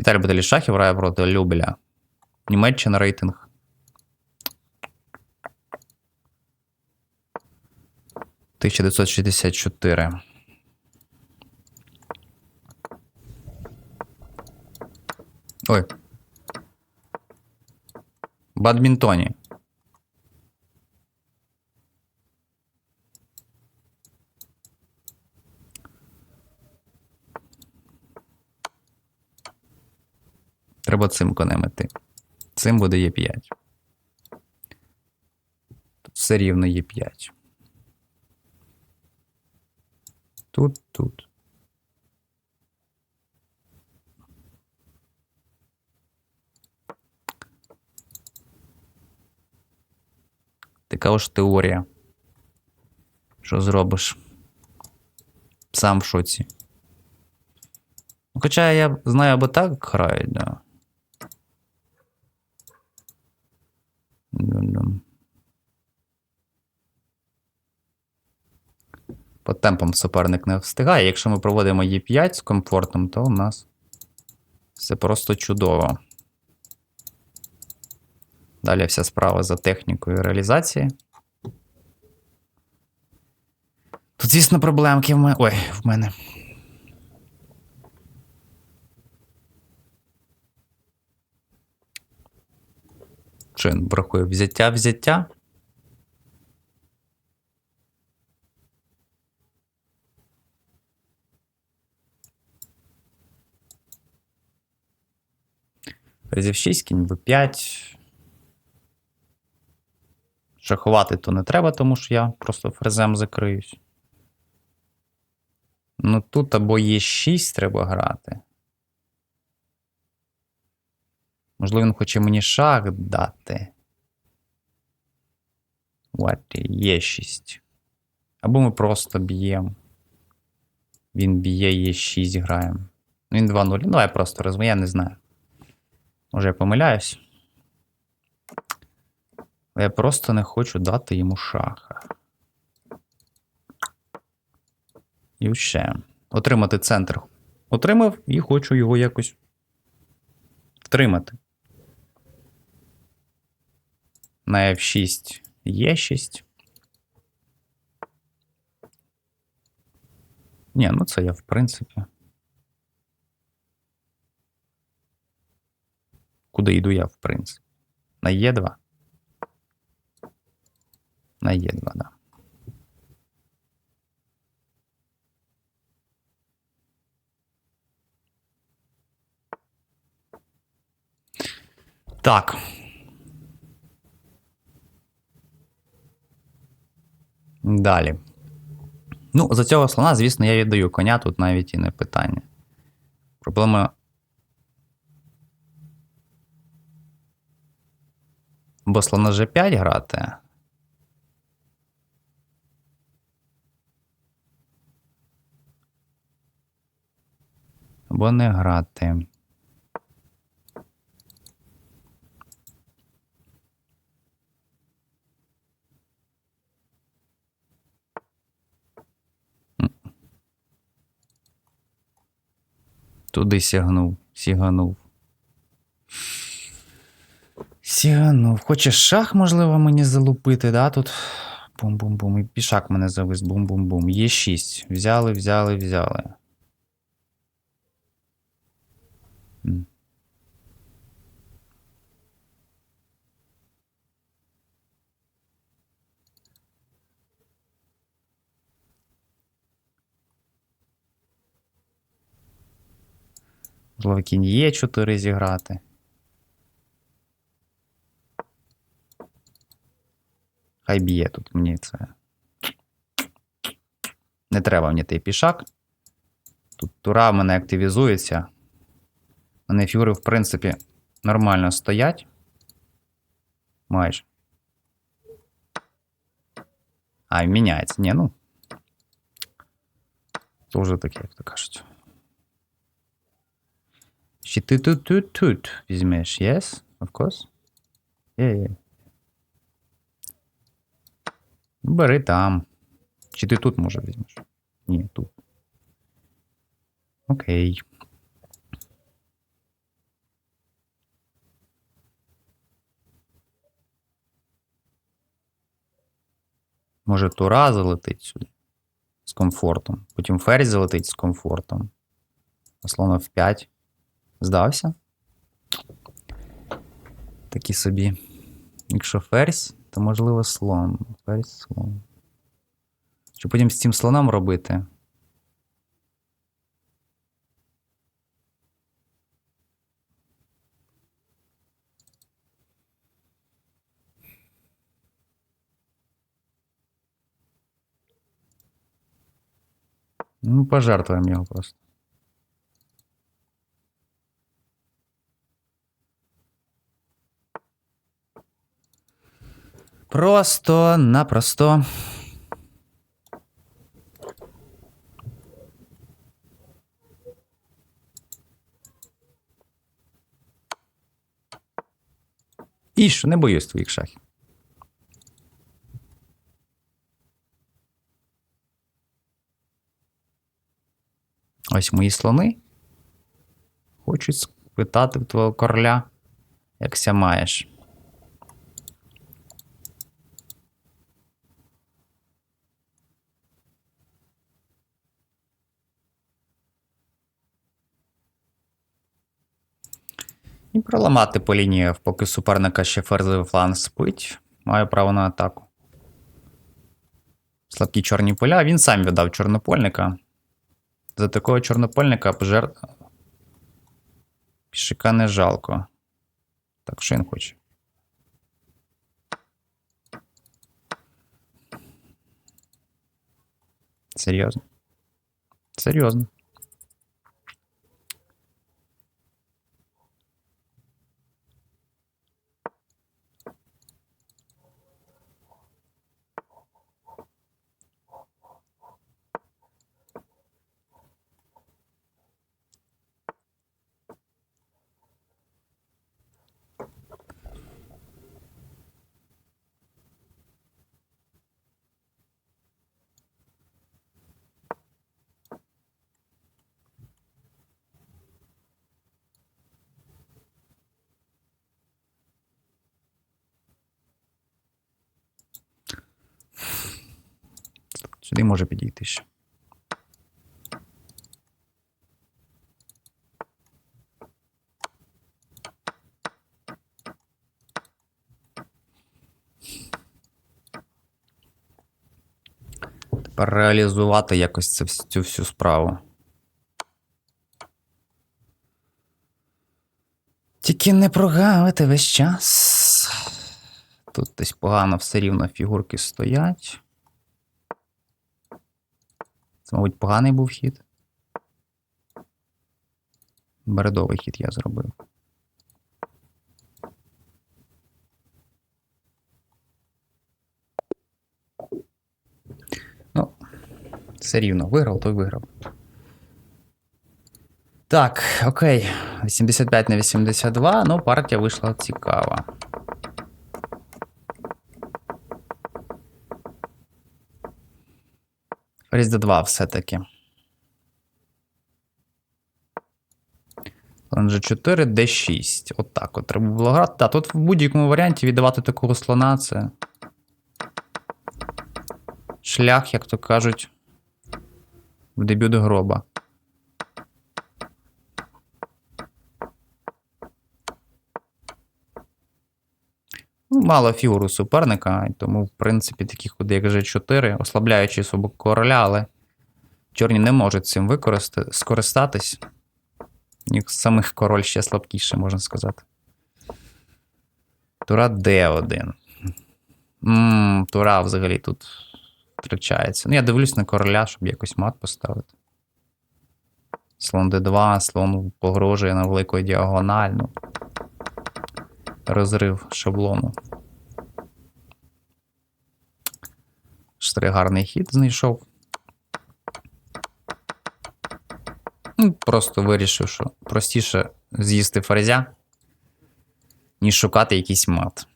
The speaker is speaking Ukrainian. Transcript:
Віталій Баталій Шахів грає проти Любля. Німеччина рейтинг. Тисяча дев'ятсот шістдесят чотири. Ой. Бадмінтоні. Треба цим конем іти. Цим буде Е5. Тут все рівно Е5. Тут, тут. Така ж теорія. Що зробиш? Сам в шоці. Ну, Хоча я знаю, або так грають, да. По темпам суперник не встигає. Якщо ми проводимо Е5 з комфортом, то у нас все просто чудово. Далі вся справа за технікою реалізації. Тут, звісно, проблемки в мене. Ой, в мене. Він бракує? Взяття, взяття? Разів 6, кінь b5. Шахувати то не треба, тому що я просто фрезем закриюсь. Ну тут або є 6 треба грати. Можливо, він хоче мені шах дати. What? Є 6. Або ми просто б'ємо. Він б'є, є 6 граємо. Він 2-0. Ну, я просто розумію, я не знаю. Може, я помиляюсь. Я просто не хочу дати йому шаха. І ще. Отримати центр. Отримав і хочу його якось втримати. На F6 є 6. Ні, ну це я в принципі. Куди йду я, в принципі? На Е2? На Е2, да. Так. Далі. Ну, за цього слона, звісно, я віддаю коня, тут навіть і не питання. Проблема. Бо слона G5 грати. Або не грати. Туди сягнув, сіганув. Сіганув. Хоче шах, можливо, мені залупити, да? Тут. Бум-бум-бум. І пішак мене завис. Бум-бум-бум. Є 6. Взяли, взяли, взяли. Можливо, є 4 зіграти. Хай б'є тут мені це. Не треба мені той пішак. Тут тура в мене активізується. У мене фігури, в принципі, нормально стоять. Майже. А, міняється. Ні, ну. Це вже таке, як то кажуть. Чи ти тут тут тут візьмеш? Yes, of course. Yeah, yeah. Бери там. Чи ти тут може візьмеш? Ні, тут. Окей. Може, Тура залетить сюди з комфортом. Потім Ферзь залетить з комфортом. А Слон F5. Здався? Такі собі. Якщо Ферзь. То можливо слон. Ферзь слон. Що потім з цим слоном робити? Ну, пожертвуємо його просто. Просто-напросто. І що, не боюсь твоїх шахів. Ось мої слони. Хочуть спитати в твого короля, як ся маєш. І проламати по лінії, поки суперника ще ферзовий фланг спить. Маю право на атаку. Слабкі чорні поля. Він сам віддав чорнопольника. За такого чорнопольника пожер... Пішика не жалко. Так, що він хоче? Серйозно? Серйозно. Сюди може підійти ще. Тепер реалізувати якось вс- цю всю справу. Тільки не прогавити весь час. Тут десь погано все рівно фігурки стоять. Це, мабуть, поганий був хід. Бередовий хід я зробив. Ну, все рівно. Виграв, той виграв. Так, окей. 85 на 82. Ну, партія вийшла цікава. D2 все-таки. Слон G4, D6. От от треба було грати. Так, тут в будь-якому варіанті віддавати такого слона це. Шлях, як то кажуть, в дебют гроба. Мало фігуру суперника, тому, в принципі, такі ходи, як G4, ослабляючи свого короля, але чорні не можуть цим використати, скористатись. Їх самих король ще слабкіше, можна сказати. Тура D1. Ммм, Тура взагалі тут втрачається. Ну, я дивлюсь на короля, щоб якось мат поставити. Слон D2, слон погрожує на велику діагональ. Ну, розрив шаблону. Штри гарний хід знайшов. Ну, Просто вирішив, що простіше з'їсти ферзя, ніж шукати якийсь мат.